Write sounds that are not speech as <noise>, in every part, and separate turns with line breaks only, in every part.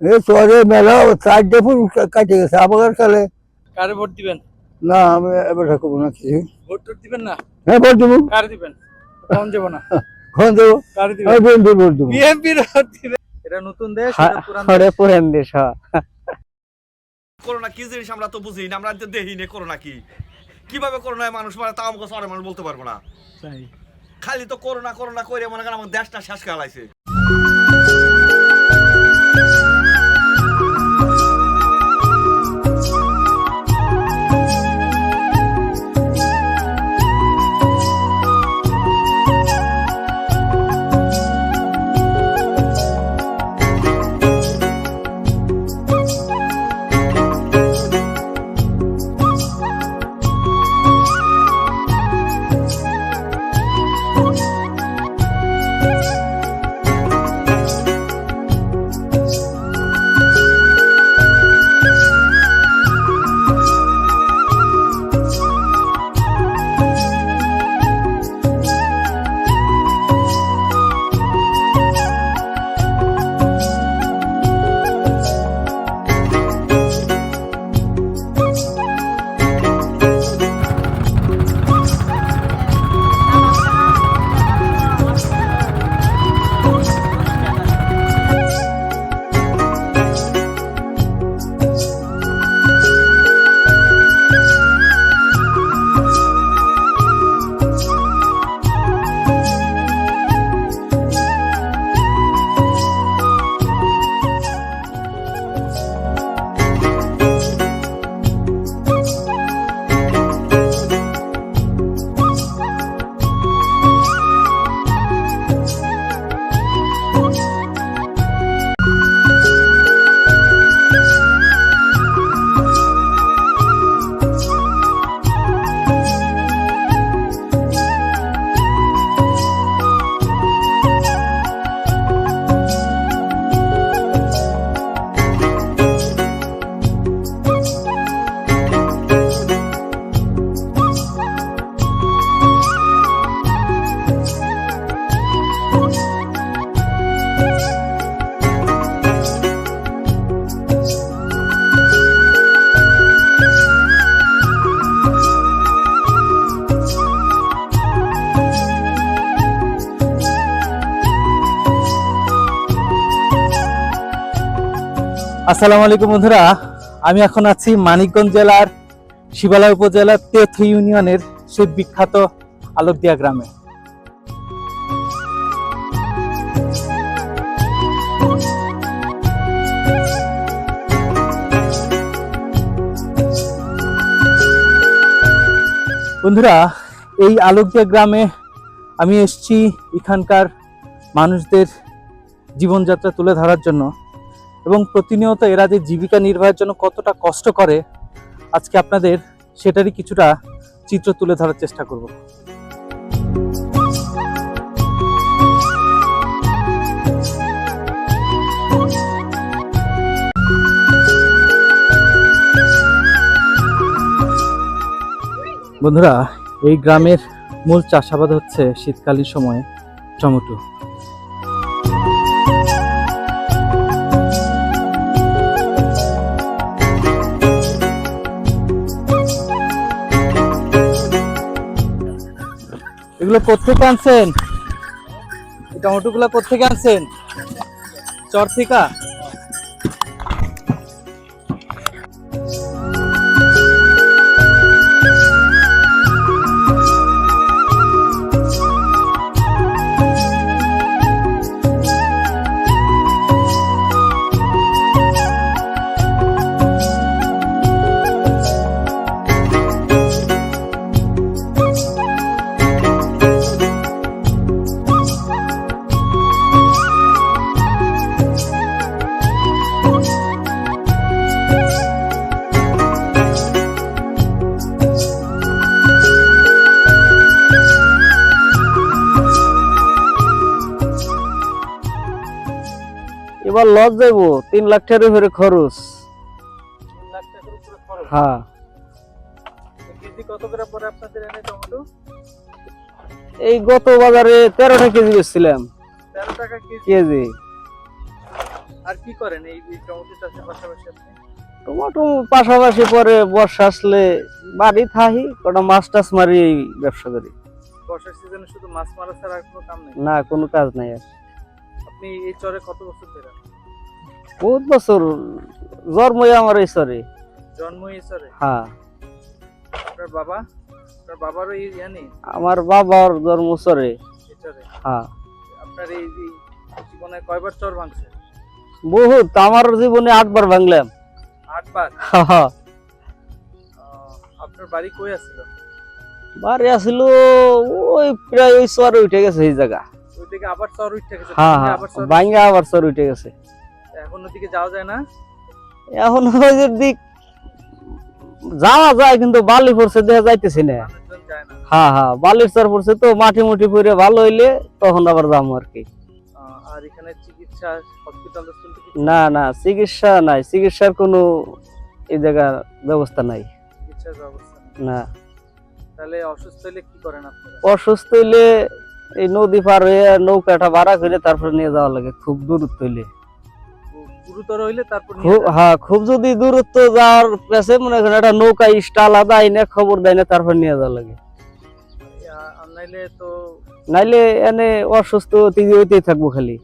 এই চরে মেলা চারটে ফুল কাটে গেছে আবার কালে?
কারে ভোট দিবেন?
না আমি এবার না কিছু।
ভোট টোট দিবেন না?
হ্যাঁ ভোট দেবো।
কারে দিবেন? কম যাব না। <laughs>
কখন দেবো।
কারে দিবেন?
আমি বিএনপি ভোট দেবো।
বিএনপি ভোট দিবেন। এটা নতুন দেশ এটা পুরান দেশ।
করোনা কি জিনিস আমরা তো বুঝি না আমরা তো দেখি না করোনা কি। কীভাবে করোনায় মানুষ মারে তাও আমাকে সরে মানুষ বলতে পারব না। খালি তো করোনা করোনা করে মনে করেন আমার দেশটা শেষ করে লাইছে
আসসালামু আলাইকুম বন্ধুরা। আমি এখন আছি মানিকগঞ্জ জেলার শিবালয় উপজেলার তেথ ইউনিয়নের সেই বিখ্যাত আলোকদিয়া গ্রামে। বন্ধুরা, এই আলোকদিয়া গ্রামে আমি এসেছি এখানকার মানুষদের জীবনযাত্রা তুলে ধরার জন্য। এবং প্রতিনিয়ত এরা যে জীবিকা নির্বাহের জন্য কতটা কষ্ট করে, আজকে আপনাদের সেটারই কিছুটা চিত্র তুলে ধরার চেষ্টা করব। বন্ধুরা, এই গ্রামের মূল চাষাবাদ হচ্ছে শীতকালীন সময়ে টমেটো। এগুলো কোথেকে আনছেন? এটা টমেটো গুলা কোথেকে আনছেন? চর থেকে লস যাইবো তিন লাখ টাকার উপরে খরচ। হ্যাঁ। এই গত বাজারে বেচছিলাম।
তেরো টাকা কেজি?
কেজি। আর কি করেন এই টমেটো চাষের পাশাপাশি আপনি?
টমাটো পাশাপাশি পরে বর্ষা আসলে বাড়ি থাহি কটা মাছ টাছ মারি এই ব্যবসা করি।
বর্ষার সিজনে শুধু মাছ মারা ছাড়া আর কোনো কাম নেই?
না কোনো কাজ নাই আর।
আপনি এই চরে কত বছর ধরে
বহুত বছর জন্মই আমার সরে
জন্ম চরে
হ্যাঁ।
আপনার বাবা? আপনার বাবারও এই জানি
আমার বাবার জন্ম
এই
হ্যাঁ।
আপনার এই জীবনে কয়বার চর ভাঙছে?
বহুত আমার জীবনে আটবার ভাঙলাম।
আটবার? <laughs>
হ্যাঁ, হ্যাঁ।
আপনার বাড়ি কই আছিল?
বাড়ি আসিল ওই প্রায় ওই সরে উঠে গেছে এই জায়গা।
ওই দিকে আবার চর উঠে গেছে
হ্যাঁ হ্যাঁ
আবার চর
ভাঙ্গা আবার সর উঠে গেছে।
এখন ওদিকে যাওয়া যায় না?
এখন দিক যাওয়া যায় কিন্তু বালি পড়ছে দেখা যাইতেছি না। হ্যাঁ হ্যাঁ বালির চর পড়ছে তো মাটি মুটি পরে ভালো হইলে তখন আবার যাব আর কি।
আর এখানে চিকিৎসা হসপিটাল
না না চিকিৎসা নাই। চিকিৎসার কোনো এই জায়গার ব্যবস্থা নাই।
চিকিৎসার ব্যবস্থা
না।
তাহলে অসুস্থ হলে কি করেন আপনারা?
অসুস্থ হইলে এই নদী পার হয়ে নৌকাটা ভাড়া করে তারপরে নিয়ে যাওয়া লাগে খুব দূরত্ব হইলে।
গুরুতর হইলে তারপর।
হ্যাঁ খুব যদি দূরত্ব যাওয়ার কাছে মনে করেন একটা নৌকা আইনে খবর দেয় না তারপর নিয়ে যাওয়া লাগে।
নাইলে তো
নাইলে এনে অসুস্থ হইতেই থাকব খালি।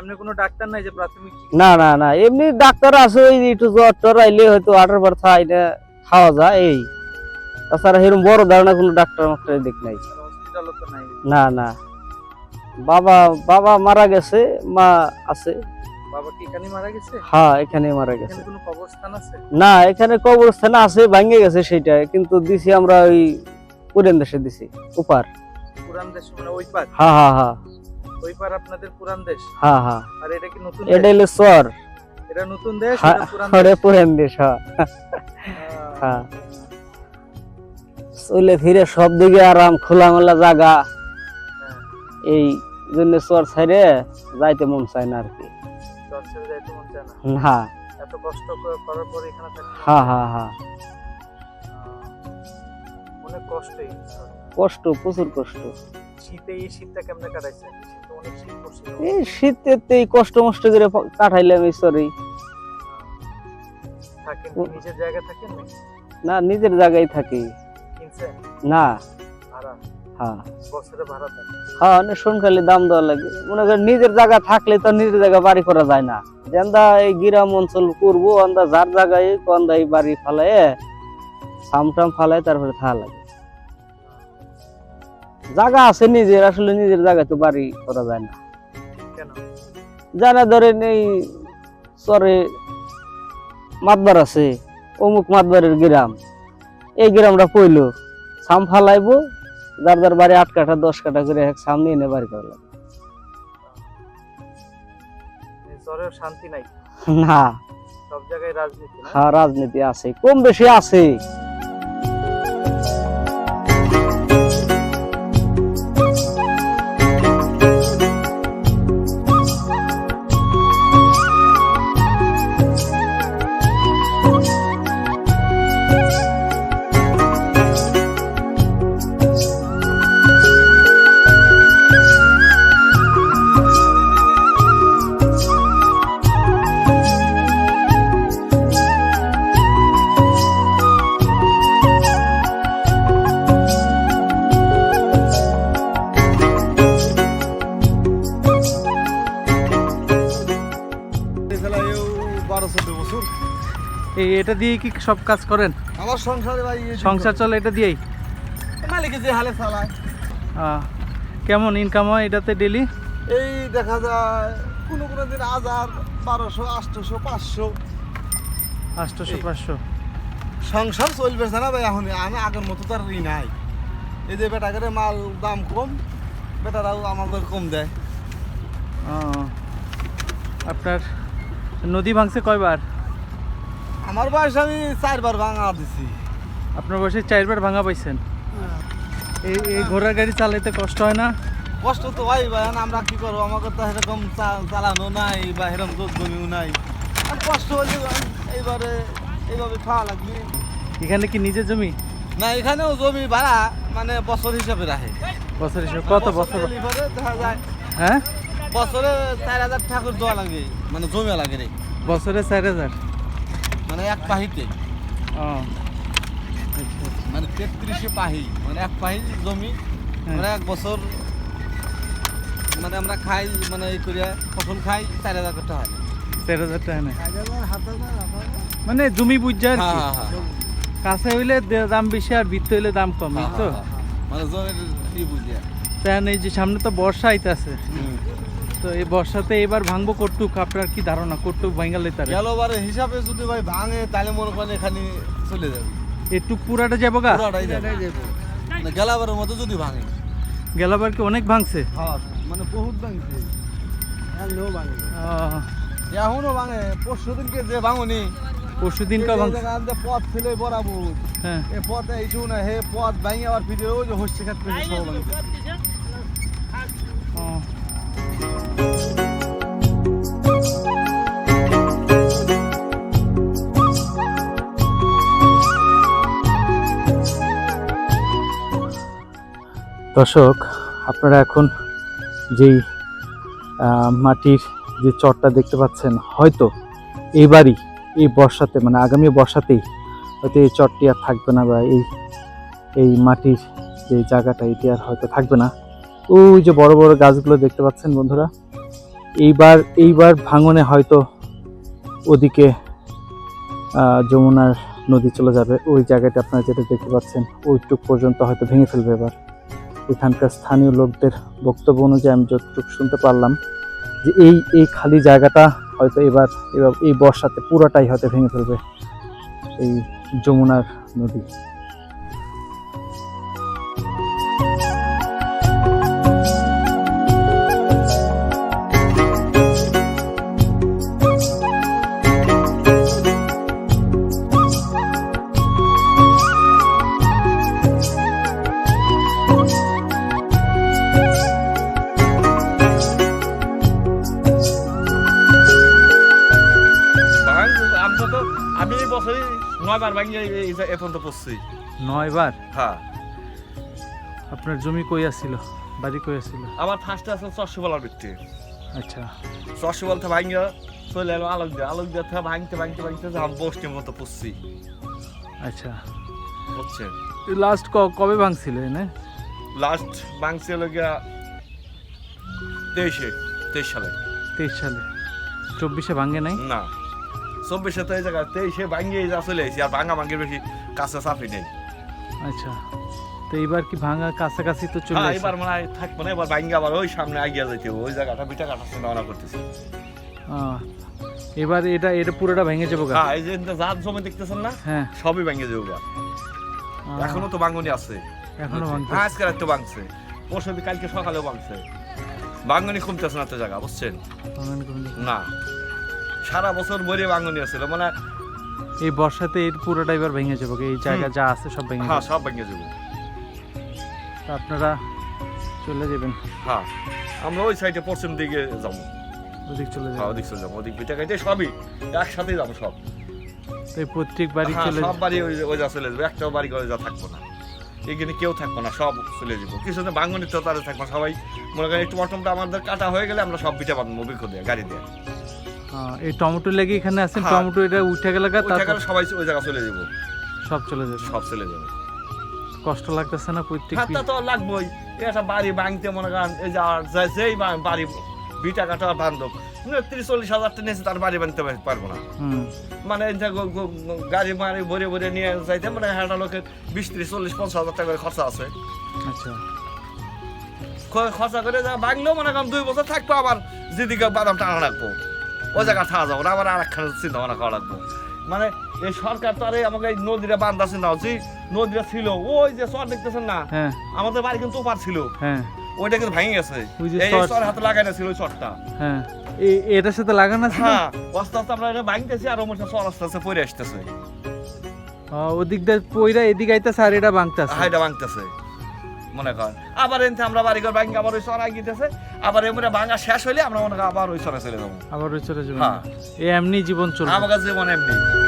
এমনি কোনো ডাক্তার নাই যে প্রাথমিক
না না না এমনি ডাক্তার আছে ওই একটু জ্বর টর আইলে হয়তো আঠার বার খাই না খাওয়া যায় এই। তাছাড়া এরকম বড় ধারণা কোনো ডাক্তার মাক্তার দিক নাই। না না। বাবা বাবা মারা গেছে মা আছে।
বাবা কি এখানে মারা গেছে?
হ্যাঁ এখানে মারা গেছে।
কোনো কবরস্থান আছে?
না এখানে কবরস্থান আছে ভাঙে গেছে সেটা কিন্তু দিছি আমরা ওই দেশে দিছি উপার
পুরান দেশ মানে ওই পার?
হ্যাঁ হ্যাঁ হ্যাঁ।
ওই পার আপনাদের পুরান দেশ?
হ্যাঁ হ্যাঁ।
আর এটা কি নতুন
এটা হলো চর
এটা নতুন দেশ?
হ্যাঁ,
এটা পুরান দেশ?
হ্যাঁ। হ্যাঁ। চলে ফিরে সব দিকে আরাম খোলামেলা জায়গা
হ্যাঁ,
এই জন্য চর ছাইরে যাইতে মন চায় না আর কি।
ছেড়ে যাইতে মন চায় না।
না।
এত কষ্ট করার পর এখানে থাকতে
হ্যাঁ হ্যাঁ হ্যাঁ।
অনেক কষ্টই
কষ্ট প্রচুর কষ্ট।
শীতে এই শীতটা কেমনে শীত
এই শীতে কষ্ট মষ্ট করে কাটাইলাম এই চরেই
থাকেন নিজের জায়গায় থাকেন
না নিজের জায়গায় থাকি। না। হ্যাঁ। হ্যাঁ অনেক শুনখালি দাম দেওয়া লাগে। মনে করেন নিজের জায়গা থাকলে তো নিজের জায়গা বাড়ি করা যায় না। যেন্দা এই গ্রাম অঞ্চল করব আন্দা যার জায়গায় কন্দা এই বাড়ি ফালায় সামটাম ফালায় তারপরে থাকা লাগে। জায়গা আছে নিজের আসলে নিজের জায়গায় তো বাড়ি করা যায় না। জানা ধরেন এই চরে মাতবার আছে অমুক মাতবারের গ্রাম। এই গ্রামটা পইলো সাম ফালাইবো যার যার বাড়ি আট কাঠা দশ কাঠা করে এক সামনে এনে বাড়ি করা লাগে।
শান্তি নাই?
না।
সব জায়গায় রাজনীতি
হ্যাঁ রাজনীতি আছে কম বেশি আছে।
এটা দিয়ে কি সব কাজ করেন?
আমার সংসারে ভাই
সংসার চলে এটা দিয়েই?
মালিকে যে হালে চালায়।
কেমন ইনকাম হয় এটাতে ডেলি
এই দেখা যায় কোনো কোনো দিন হাজার বারোশো আটশোশো পাঁচশো।
আটশোশো পাঁচশো।
সংসার চলবে না ভাই এখন আমি আগের মতো তো আর ই নাই। এই যে বেটা করে মাল দাম কম বেটারাও আমাদের কম দেয়।
আপনার নদী ভাঙছে কয়বার?
আমার বয়স আমি চারবার ভাঙা দিছি।
আপনার বয়সে চারবার ভাঙা পাইছেন? এই এই ঘোড়ার গাড়ি চালাইতে কষ্ট হয় না?
কষ্ট তো হয় ভাই আমরা কি করব? আমাকে তো সেরকম চালানো নাই বা সেরকম জমিও নাই। কষ্ট হলে এইবারে এইভাবে খাওয়া লাগবে।
এখানে কি নিজের জমি?
না এখানেও জমি ভাড়া মানে বছর হিসাবে রাখে।
বছর হিসাবে কত বছর
দেখা যায়
হ্যাঁ?
বছরে চার হাজার ঠাকুর দেওয়া লাগে মানে জমে লাগে রে।
বছরে চার হাজার?
মানে এক পাহিতে। মানে তেত্রিশে পাহি মানে এক পাহি জমি
হ্যাঁ।
মানে এক বছর মানে আমরা খাই মানে এই করিয়া ফসল খাই চার হাজার টাকা হয়।
চার হাজার টাকা নেয় মানে জমি বুঝছে আর
হ্যাঁ, হ্যাঁ।
কাছে হইলে দাম বেশি আর ভিত্তি হইলে দাম কম তো।
মানে জমির ই বুঝিয়া।
তাই এই যে সামনে তো বর্ষা আইতাছে। তো এই বর্ষাতে এবার ভাঙবো কটুক আপনার কি ধারণা? কটুক ভাঙ্গালে তার?
গেলবারের হিসাবে যদি ভাই ভাঙে তাহলে মনে করেন এখানে চলে যাবে।
একটু পুরাটা যাব গা?
পুরাটাই যাবে। মানে গেলাবারের মতো যদি ভাঙে।
গেলাবার কি অনেক ভাঙছে?
হ্যাঁ মানে বহুত ভাঙছে।
আহ,
এখনও ভাঙে। পরশু দিনকে যে ভাঙনি
পরশু দিন কা ভাঙছে?
পথ ছিল বরাবর।
হ্যাঁ।
এ পথে এইটু না হে পথ ভাঙে আবার ফিরে ওই যে হচ্ছে ক্ষেত্রে সব ভাঙছে।
দর্শক, আপনারা এখন যেই মাটির যে চরটা দেখতে পাচ্ছেন, হয়তো এবারই এই বর্ষাতে মানে আগামী বর্ষাতেই হয়তো এই চরটি আর থাকবে না বা এই এই মাটির যে জায়গাটা, এটি আর হয়তো থাকবে না। ওই যে বড় বড় গাছগুলো দেখতে পাচ্ছেন বন্ধুরা, এইবার এইবার ভাঙনে হয়তো ওদিকে যমুনার নদী চলে যাবে। ওই জায়গাটা আপনারা যেটা দেখতে পাচ্ছেন, ওইটুক পর্যন্ত হয়তো ভেঙে ফেলবে এবার। এখানকার স্থানীয় লোকদের বক্তব্য অনুযায়ী আমি যতটুকু শুনতে পারলাম যে এই এই খালি জায়গাটা হয়তো এবার এবার এই বর্ষাতে পুরোটাই হয়তো ভেঙে ফেলবে এই যমুনার নদী।
নয়বার ভাঙিয়ে তো পড়ছি।
নয়বার?
হ্যাঁ।
আপনার জমি কই আসছিল বাড়ি কই আসছিল
আমার ফার্স্টে আছে চশি বলার ভিত্তি।
আচ্ছা।
চশি বলতে ভাঙিয়ে চলে এলো আলোক দিয়ে আলোক দিয়ে থেকে ভাঙতে ভাঙতে ভাঙতে আমি বষ্টির মতো পড়ছি।
আচ্ছা।
বুঝছেন
লাস্ট কবে ভাঙছিল এনে?
লাস্ট ভাঙছে হলো গিয়া তেইশে তেইশ সালে।
তেইশ সালে। চব্বিশে ভাঙে নাই?
না। চব্বিশে তো এই জায়গায় তেইশে ভাঙিয়ে যা চলে এসেছি আর ভাঙা ভাঙির বেশি কাছে চাপি নেই।
আচ্ছা তো এইবার কি ভাঙা কাছাকাছি তো চলে
হ্যাঁ এবার মনে হয় থাকব না এবার ভাঙ্গা আবার ওই সামনে আগিয়ে যাইতে ওই জায়গাটা বিটা কাটা চিন্তা করতেছি।
আহ, এবার এটা এটা পুরোটা ভেঙে যাব
হ্যাঁ এই যে জাত জমি দেখতেছেন না?
হ্যাঁ।
সবই ভেঙে যাব গা। এখনও তো ভাঙনি আছে।
এখনও ভাঙতে
হ্যাঁ, আজকে রাত তো ভাঙছে। পরশু কালকে সকালেও ভাঙছে। ভাঙনি কমতেছে না তো জায়গা বুঝছেন? না। সারা বছর ভরে ভাঙনি আছিল মানে
এই বর্ষাতে এর পুরোটা এবার ভেঙে যাব এই জায়গা যা আছে সব ভেঙে
হ্যাঁ
যাবে।
সব ভেঙে যাব।
আপনারা চলে যাবেন।
হ্যাঁ আমরা ওই সাইডে পশ্চিম দিকে যাব।
ওদিক চলে
হ্যাঁ
যাবেন
ওদিক চলে যাব। ওদিক বিটা খাইতে সবই একসাথে যাব সব।
তো এই প্রত্যেক বাড়ি
হ্যাঁ,
চলে
সব বাড়ি ওই ওই যা চলে যাবে একটাও বাড়ি করে যা থাকব না। এখানে কেউ থাকব না সব চলে যাব। কিছু না বাঙ্গনি তো তারা থাকব সবাই মনে করেন একটু মটনটা আমাদের কাটা হয়ে গেলে আমরা সব বিটা বাঁধবো বিকো দিয়ে গাড়ি দিয়ে।
এই টমেটো লেগে এখানে আছেন
হ্যাঁ।
টমেটো এটা উঠে গেলে তারপর
সবাই ওই জায়গা চলে যাব।
সব চলে যাবে।
সব চলে যাবে।
কষ্ট লাগতেছে না প্রত্যেক
হ্যাঁ তো লাগবোই। একটা বাড়ি ভাঙতে মনে করেন এই যে যেই বাড়ি বিটা কাটা বান্ধব ত্রিশ চল্লিশ হাজার টাকা নিয়েছে তার বাড়ি বানতে পারব না। মানে গাড়ি মারি ভরে ভরে নিয়ে যাইতে মানে একটা লোকের বিশ ত্রিশ চল্লিশ পঞ্চাশ হাজার টাকা করে খরচা আছে।
আচ্ছা।
খরচা করে যা ভাঙলেও মনে করেন দুই বছর থাকব আবার যেদিকে বাদাম টানা রাখব। ওই জায়গা থাকা যাব না আবার আর একখানে চিন্তা ভাবনা করা লাগবো। মানে এই সরকার তো আরে আমাকে এই নদীটা বান্ধা চিন্তা হচ্ছে নদীটা ছিল ওই যে চর দেখতেছেন না?
হ্যাঁ।
আমাদের বাড়ি কিন্তু ওপার ছিল।
হ্যাঁ।
ওইটা কিন্তু ভেঙে গেছে। এই
চর-
হাতে ছিল ওই চরটা।
হ্যাঁ। এটার সাথে লাগানো না?
হ্যাঁ আস্তে আস্তে আমরা এটা ভাঙতেছি আর ওমর চর আস্তে আস্তে পরে আসতেছে।
ওদিক দিয়ে পইরা এদিক আইতাছে আর এটা ভাঙতেছে?
হাইটা ভাঙতেছে। মনে কর আবার এনতে আমরা বাড়ি ঘর ভাঙি আবার ওই চর আগিতেছে আবার এমনি ভাঙা শেষ হলে আমরা মনে আবার ওই চরে চলে যাব।
আবার ওই চলে যাব।
হ্যাঁ।
এ এমনি জীবন চলবে।
আমার কাছে জীবন এমনি। হ্যাঁ।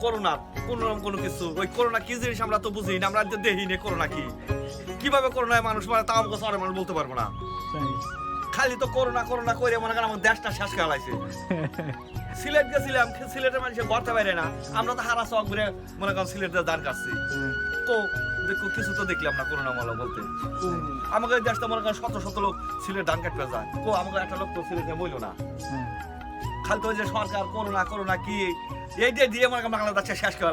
করোনা কোনো রকম কিছু। ওই করোনা কি জিনিস আমরা তো বুঝি আমরা দেখি নে করোনা কি। কীভাবে করোনায় মানুষ মারা তাও আমাকে মানুষ বলতে পারব না। খালি তো করোনা করোনা করে মনে করেন আমার দেশটা শেষ করে লাইছে। <laughs> সিলেট গেছিলাম সিলেটের মানুষের ঘরতে বাইরে না। আমরা তো হারা চক ঘুরে মনে করেন সিলেটের দান কাটছি। তো দেখো কিছু তো দেখলাম না করোনা মালা বলতে। আমাকে দেশটা মনে করেন শত শত লোক সিলেট ধান কাটতে যায়। তো আমাকে একটা লোক তো সিলেটে বইলো না। খালি তো যে সরকার করোনা করোনা কি এই দিয়ে দিয়ে মনে করেন বাংলাদেশে শেষ করে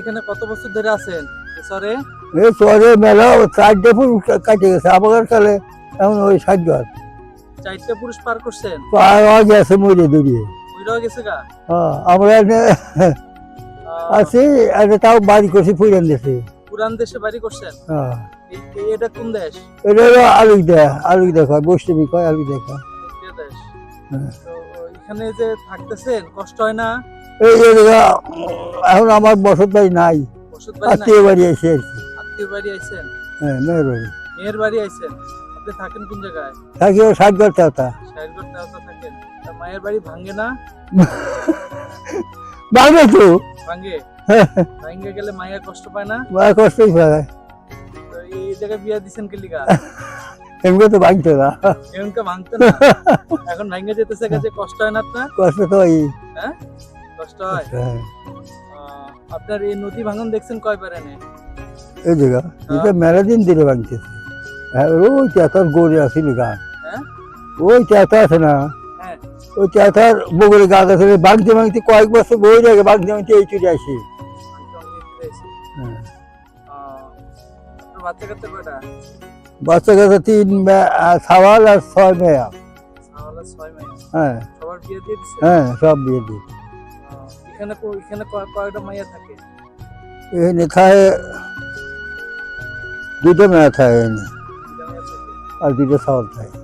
এখানে কত বছর ধরে আছেন? সরে
মেলা চারটে ফুল কাটে গেছে কালে এখন ওই ষাট ঘর।
চারটা পুরুষ পার করছেন?
পাওয়া গেছে মরে দূরিয়ে
ওইটাও গেছে গা?
হ্যাঁ আমরা আছি একটা তাও বাড়ি করছি পুরান দেশে।
পুরান দেশে বাড়ি করছেন?
হ্যাঁ।
এটা কোন দেশ?
এটা হলো আলু দেয় আলু দেখা বৈষ্ণবী কয় আলু দেখা।
দেশ।
হ্যাঁ।
এখানে যে থাকতেছেন কষ্ট হয় না?
এই এখন আমার বসত বাড়ি নাই? আত্মীয় বাড়ি আছে আর কি।
আত্মীয় বাড়ি আইছেন
হ্যাঁ মেয়ের বাড়ি।
মেয়ের বাড়ি আইছেন আপনি থাকেন কোন জায়গায়?
থাকি ও চাওতা।
তেওতা থাকেন। তা মায়ের বাড়ি ভাঙ্গে না? <laughs>
বাংলা তো।
ভাঙ্গে ভাঙ্গে গেলে মায়ের কষ্ট পায় না?
মায়ের কষ্টই পায়।
তো এই জায়গায় বিয়া দিছেন কে লিগা? <laughs>
এমনি তো ভাঙতো না।
এমনকে ভাঙতে না? <laughs> এখন ভাঙ্গে যেতেছে কাছে কষ্ট হয় না আপনার?
কষ্ট তো ওই
কষ্ট হয়
হ্যাঁ,
আহ, আপনার এই নদী ভাঙন দেখছেন কয়বার এনে
এই জায়গা এটা মেলা দিন ধরে ভাঙতেছে হ্যাঁ, ওই চেতার গড়ে আসিল গান
হ্যাঁ?
ওই চেতা আছে না
হ্যাঁ।
ওই চেতার বগলে গাছ আছে ভাঙতে ভাঙতে কয়েক বছর বই লাগে ভাঙতে ভাঙতে এই চুরি আসে
ভাঙতে ভাঙতে ফিরে এসে।
হ্যাঁ।
আহ, আপনার বাচ্চা কাচ্চা কয়টা
বাচ্চা কাচ্চা তিন মে- আহ, সাওয়াল আর ছয় মেয়া
তাহলে ছয় মাস
হ্যাঁ
সবার বিয়ে দিয়ে দিচ্ছে
হ্যাঁ সব বিয়ে দিই
এখানে এখানে কয়টা মাইয়া থাকে।
এখানে খায় দুটো মেয়া থাকে এখানে। আর দুটো সাওয়াল থাকে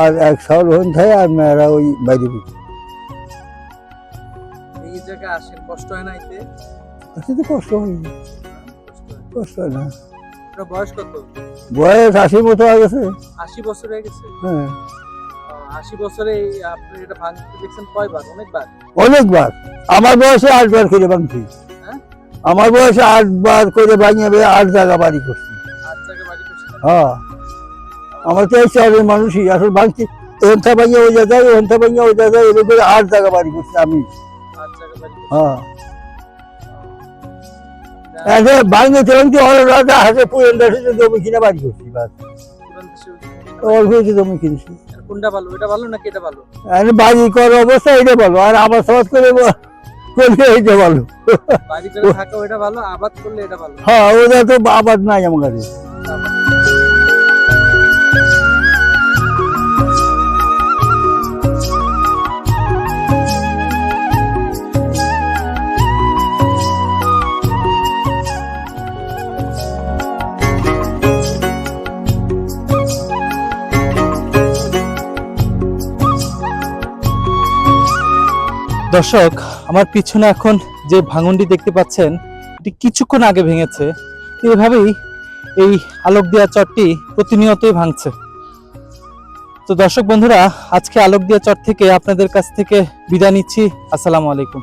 আর এক সাওয়াল হন থাকে আর মেয়েরা ওই বাইরে
এই জায়গায় আসেন কষ্ট হয় না এতে?
কষ্ট হয়।
কষ্ট হয়।
না।
বয়স কত?
বয়স আশির মতো হয়ে গেছে।
আশি বছর হয়ে গেছে?
হ্যাঁ।
আশি বছরে আপনি এটা ভাঙতে দেখছেন কয়বার? অনেকবার?
অনেকবার। আমার বয়সে আটবার করে ভাঙছি।
হ্যাঁ?
আমার বয়সে আটবার করে ভাঙিয়ে আট জায়গা বাড়ি করছি। হ্যাঁ। আমার তো এই শহরের মানুষই আসলে ভাঙছি। ওনথা ভাঙিয়ে ওই জায়গায় ওনথা ভাঙিয়ে ওই জায়গায় এবার করে আট জায়গা বাড়ি করছি আমি। হ্যাঁ।
আহ,
ভাঙে অনেক রাজা হাতে পুরেন দেশে জমি কিনে বাড়ি করছি বাস। অল্প জমি কিনছি।
কোনটা ভালো? এটা ভালো নাকি এটা ভালো?
আর বাড়ি করার অবস্থা এটা ভালো। আর আবার সহজ করে করলে এটা ভালো।
বাড়ি করে থাকা ওটা ভালো আবাদ করলে এটা ভালো।
হ্যাঁ ওটা তো আবাদ নাই আমার কাছে।
দর্শক, আমার পিছনে এখন যে ভাঙনটি দেখতে পাচ্ছেন, এটি কিছুক্ষণ আগে ভেঙেছে। এভাবেই এই আলোক দিয়া চরটি প্রতিনিয়তই ভাঙছে। তো দর্শক বন্ধুরা, আজকে আলোক দিয়া চর থেকে আপনাদের কাছ থেকে বিদায় নিচ্ছি। আসসালামু আলাইকুম।